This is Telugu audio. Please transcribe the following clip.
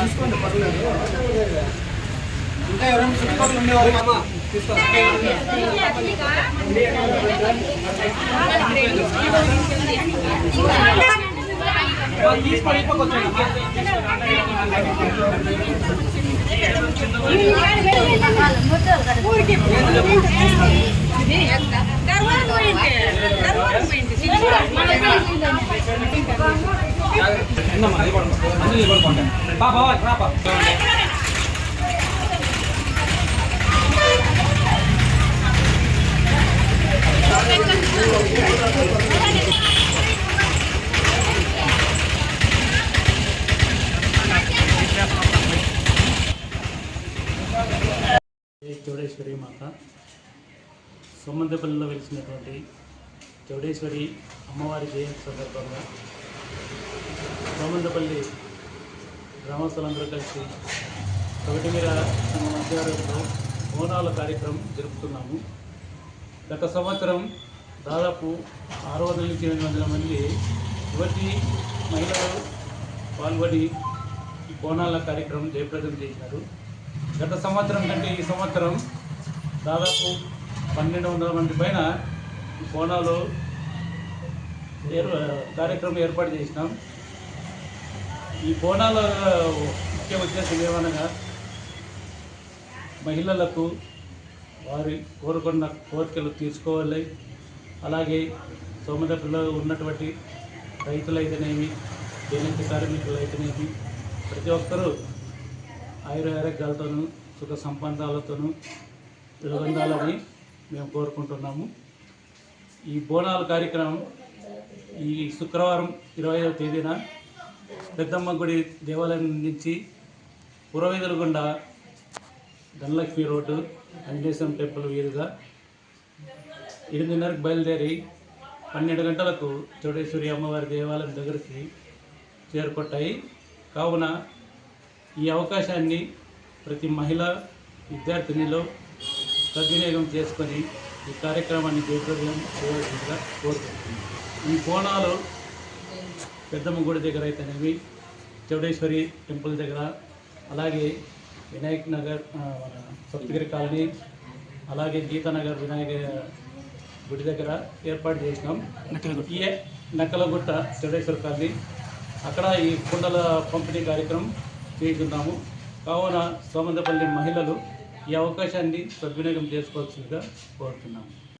తీసుకోండి పర్లేదు ఇంకా ఎవరైనా చుట్టుపక్కల ఉండేవారు తీసుకోండి తర్వాత తర్వాత తీసుకొని ఎందమ్మా నిలబడు అందరూ నిలబడుకోండి పాప పాప జై చౌడేశ్వరి మాత సొమ్మందపల్లిలో వెలిసినటువంటి చౌడేశ్వరి అమ్మవారి జయంతి సందర్భంగా సోమందపల్లి గ్రామస్తులందరూ కలిసి ఒకటిమీర సంఘం ఆధ్వర్యంలో బోనాల కార్యక్రమం జరుపుతున్నాము. గత సంవత్సరం దాదాపు ఆరు వందల నుంచి ఎనిమిది వందల మంది యువతి మహిళలు పాల్గొని ఈ బోనాల కార్యక్రమం జయప్రదం చేశారు గత సంవత్సరం కంటే ఈ సంవత్సరం దాదాపు పన్నెండు వందల మంది పైన బోనాలు కార్యక్రమం ఏర్పాటు చేసినాం. ఈ బోనాల ముఖ్య ఉద్దేశం ఏమనగా మహిళలకు వారి కోరుకున్న కోరికలు తీసుకోవాలి అలాగే సోమదప్పులో ఉన్నటువంటి రైతులైతేనేమి దేనికి కార్మికులు అయితేనేమి ప్రతి ఒక్కరూ ఆయురారోగ్యాలతోనూ సుఖ సంబంధాలతోనూ వెలుగొందాలని మేము కోరుకుంటున్నాము. ఈ బోనాల కార్యక్రమం ఈ శుక్రవారం ఇరవై తేదీన పెద్దమ్మ గుడి దేవాలయం నుంచి పురవీధుల ధనలక్ష్మి రోడ్డు వెంకటేశ్వరం టెంపుల్ వీరుగా ఎనిమిదిన్నరకు బయలుదేరి పన్నెండు గంటలకు చౌడేశ్వరి అమ్మవారి దేవాలయం దగ్గరికి చేరుకుంటాయి కావున ఈ అవకాశాన్ని ప్రతి మహిళ విద్యార్థినిలో సద్వినియోగం చేసుకొని ఈ కార్యక్రమాన్ని జయప్రదం చేయవలసిందిగా కోరుకుంటున్నాను. ఈ కోణాలు పెద్దమ్మ గుడి దగ్గర అయితేనేమి చౌడేశ్వరి టెంపుల్ దగ్గర అలాగే వినాయక్ నగర్ సప్తగిరి కాలనీ అలాగే గీతానగర్ వినాయక గుడి దగ్గర ఏర్పాటు చేసినాం. ఈ నక్కలగుట్ట చౌడేశ్వర కాలనీ. అక్కడ ఈ కుండల పంపిణీ కార్యక్రమం చేస్తున్నాము కావున సోమందపల్లి మహిళలు ఈ అవకాశాన్ని సద్వినియోగం చేసుకోవాల్సిందిగా కోరుతున్నాము.